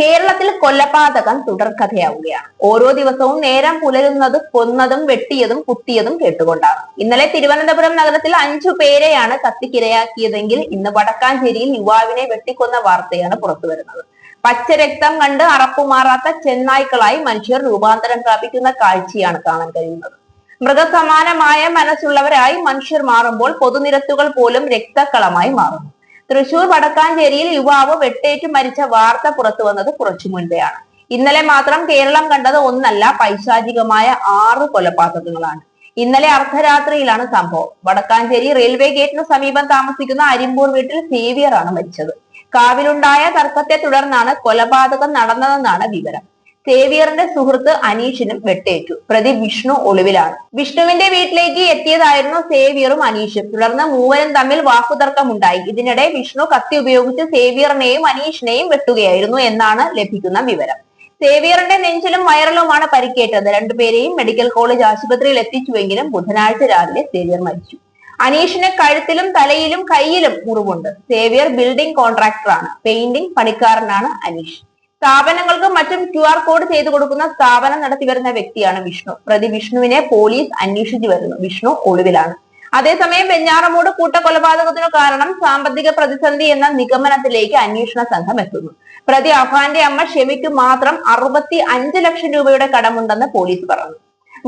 കേരളത്തിൽ കൊലപാതകം തുടർക്കഥയാവുകയാണ്. ഓരോ ദിവസവും നേരം പുലരുന്നത് കൊന്നതും വെട്ടിയതും കുത്തിയതും കേട്ടുകൊണ്ടാണ്. ഇന്നലെ തിരുവനന്തപുരം നഗരത്തിൽ അഞ്ചു പേരെയാണ് കത്തിക്കിരയാക്കിയതെങ്കിൽ ഇന്ന് വടക്കാഞ്ചേരിയിൽ യുവാവിനെ വെട്ടിക്കൊന്ന വാർത്തയാണ് പുറത്തുവരുന്നത്. പച്ചരക്തം കണ്ട് അറപ്പുമാറാത്ത ചെന്നായ്ക്കളായി മനുഷ്യർ രൂപാന്തരം പ്രാപിക്കുന്ന കാഴ്ചയാണ് കാണാൻ കഴിയുന്നത്. മൃഗസമാനമായ മനസ്സുള്ളവരായി മനുഷ്യർ മാറുമ്പോൾ പൊതുനിരത്തുകൾ പോലും രക്തക്കളമായി മാറുന്നു. തൃശൂർ വടക്കാഞ്ചേരിയിൽ യുവാവ് വെട്ടേറ്റു മരിച്ച വാർത്ത പുറത്തു വന്നത് കുറച്ചു മുൻപെയാണ്. ഇന്നലെ മാത്രം കേരളം കണ്ടത് ഒന്നല്ല പൈശാചികമായ ആറ് കൊലപാതകങ്ങളാണ്. ഇന്നലെ അർദ്ധരാത്രിയിലാണ് സംഭവം. വടക്കാഞ്ചേരി റെയിൽവേ ഗേറ്റിന് സമീപം താമസിക്കുന്ന അരിമ്പൂർ വീട്ടിൽ സേവിയറാണ് മരിച്ചത്. കാവിലുണ്ടായ തർക്കത്തെ തുടർന്നാണ് കൊലപാതകം നടന്നതെന്നാണ് വിവരം. സേവിയറിന്റെ സുഹൃത്ത് അനീഷിനും വെട്ടേറ്റു. പ്രതി വിഷ്ണു ഒളിവിലാണ്. വിഷ്ണുവിന്റെ വീട്ടിലേക്ക് എത്തിയതായിരുന്നു സേവിയറും അനീഷും. തുടർന്ന് മൂവരും തമ്മിൽ വാക്കുതർക്കമുണ്ടായി. ഇതിനിടെ വിഷ്ണു കത്തി ഉപയോഗിച്ച് സേവിയറിനെയും അനീഷിനെയും വെട്ടുകയായിരുന്നു എന്നാണ് ലഭിക്കുന്ന വിവരം. സേവിയറിന്റെ നെഞ്ചിലും വയറിലുമാണ് പരിക്കേറ്റത്. രണ്ടുപേരെയും മെഡിക്കൽ കോളേജ് ആശുപത്രിയിൽ എത്തിച്ചുവെങ്കിലും ബുധനാഴ്ച രാവിലെ സേവിയർ മരിച്ചു. അനീഷിന് കഴുത്തിലും തലയിലും കയ്യിലും മുറിവുണ്ട്. സേവിയർ ബിൽഡിംഗ് കോൺട്രാക്ടറാണ്. പെയിന്റിംഗ് പണിക്കാരനാണ് അനീഷ്. സ്ഥാപനങ്ങൾക്കും മറ്റും ക്യു ആർ കോഡ് ചെയ്തു കൊടുക്കുന്ന സ്ഥാപനം നടത്തി വരുന്ന വ്യക്തിയാണ് വിഷ്ണു. പ്രതി വിഷ്ണുവിനെ പോലീസ് അന്വേഷിച്ചു വരുന്നു. വിഷ്ണു ഒളിവിലാണ് അതേസമയം വെഞ്ഞാറമൂട് കൂട്ടക്കൊലപാതകത്തിനു കാരണം സാമ്പത്തിക പ്രതിസന്ധി എന്ന നിഗമനത്തിലേക്ക് അന്വേഷണ സംഘം എത്തുന്നു. പ്രതി അഫാന്റെ അമ്മ ഷെമിക്ക് മാത്രം അറുപത്തി അഞ്ച് ലക്ഷം രൂപയുടെ കടമുണ്ടെന്ന് പോലീസ് പറഞ്ഞു.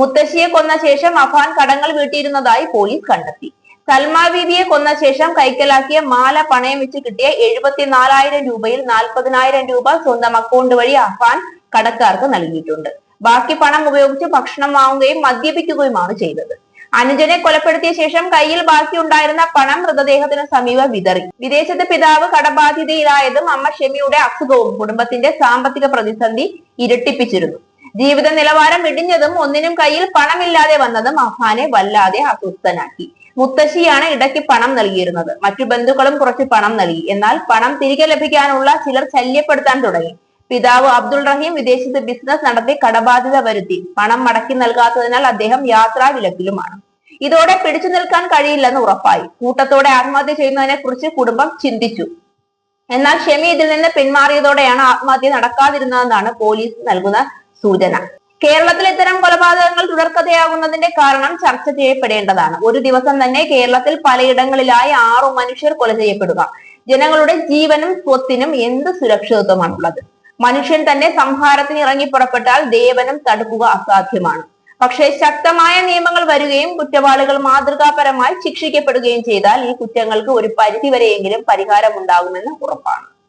മുത്തശ്ശിയെ കൊന്ന ശേഷം അഫാൻ കടങ്ങൾ വീട്ടിയിരുന്നതായി പോലീസ് കണ്ടെത്തി. സൽമ ബീബിയെ കൊന്ന ശേഷം കൈക്കലാക്കിയ മാല പണയം വെച്ച് കിട്ടിയ എഴുപത്തിനാലായിരം രൂപയിൽ നാൽപ്പതിനായിരം രൂപ സ്വന്തം അക്കൗണ്ട് വഴി അഫാൻ കടക്കാർക്ക് നൽകിയിട്ടുണ്ട്. ബാക്കി പണം ഉപയോഗിച്ച് ഭക്ഷണം വാങ്ങുകയും മദ്യപിക്കുകയുമാണ് ചെയ്തത്. അനുജനെ കൊലപ്പെടുത്തിയ ശേഷം കയ്യിൽ ബാക്കിയുണ്ടായിരുന്ന പണം മൃതദേഹത്തിന് സമീപം വിതറി. വിദേശത്തെ പിതാവ് കടബാധിതയിലായതും അമ്മ ഷെമിയുടെ അസുഖവും കുടുംബത്തിന്റെ സാമ്പത്തിക പ്രതിസന്ധി ഇരട്ടിപ്പിച്ചിരുന്നു. ജീവിത നിലവാരം ഇടിഞ്ഞതും ഒന്നിനും കയ്യിൽ പണമില്ലാതെ വന്നതും അഫാനെ വല്ലാതെ അസ്വസ്ഥനാക്കി. മുത്തശ്ശിയാണ് ഇടയ്ക്ക് പണം നൽകിയിരുന്നത്. മറ്റു ബന്ധുക്കളും കുറച്ച് പണം നൽകി. എന്നാൽ പണം തിരികെ ലഭിക്കാനുള്ള ചിലർ ശല്യപ്പെടുത്താൻ തുടങ്ങി. പിതാവ് അബ്ദുൾ റഹീം വിദേശത്ത് ബിസിനസ് നടത്തി കടബാധ്യത വരുത്തി. പണം മടക്കി നൽകാത്തതിനാൽ അദ്ദേഹം യാത്രാ വിലക്കിലുമാണ്. ഇതോടെ പിടിച്ചു നിൽക്കാൻ കഴിയില്ലെന്ന് ഉറപ്പായി. കൂട്ടത്തോടെ ആത്മഹത്യ ചെയ്യുന്നതിനെ കുറിച്ച് കുടുംബം ചിന്തിച്ചു. എന്നാൽ ഷെമി ഇതിൽ നിന്ന് പിന്മാറിയതോടെയാണ് ആത്മഹത്യ നടക്കാതിരുന്നതെന്നാണ് പോലീസ് നൽകുന്ന സൂചന. കേരളത്തിൽ ഇത്തരം കൊലപാതകങ്ങൾ തുടർക്കഥയാകുന്നതിന്റെ കാരണം ചർച്ച ചെയ്യപ്പെടേണ്ടതാണ്. ഒരു ദിവസം തന്നെ കേരളത്തിൽ പലയിടങ്ങളിലായി ആറു മനുഷ്യർ കൊല ചെയ്യപ്പെടുക. ജനങ്ങളുടെ ജീവനും സ്വത്തിനും എന്ത് സുരക്ഷിതത്വമാണുള്ളത്? മനുഷ്യൻ തന്നെ സംഹാരത്തിന് ഇറങ്ങി പുറപ്പെട്ടാൽ ദേവനും തടുക്കുക അസാധ്യമാണ്. പക്ഷേ ശക്തമായ നിയമങ്ങൾ വരികയും കുറ്റവാളികൾ മാതൃകാപരമായി ശിക്ഷിക്കപ്പെടുകയും ചെയ്താൽ ഈ കുറ്റങ്ങൾക്ക് ഒരു പരിധിവരെയെങ്കിലും പരിഹാരമുണ്ടാകുമെന്ന് ഉറപ്പാണ്.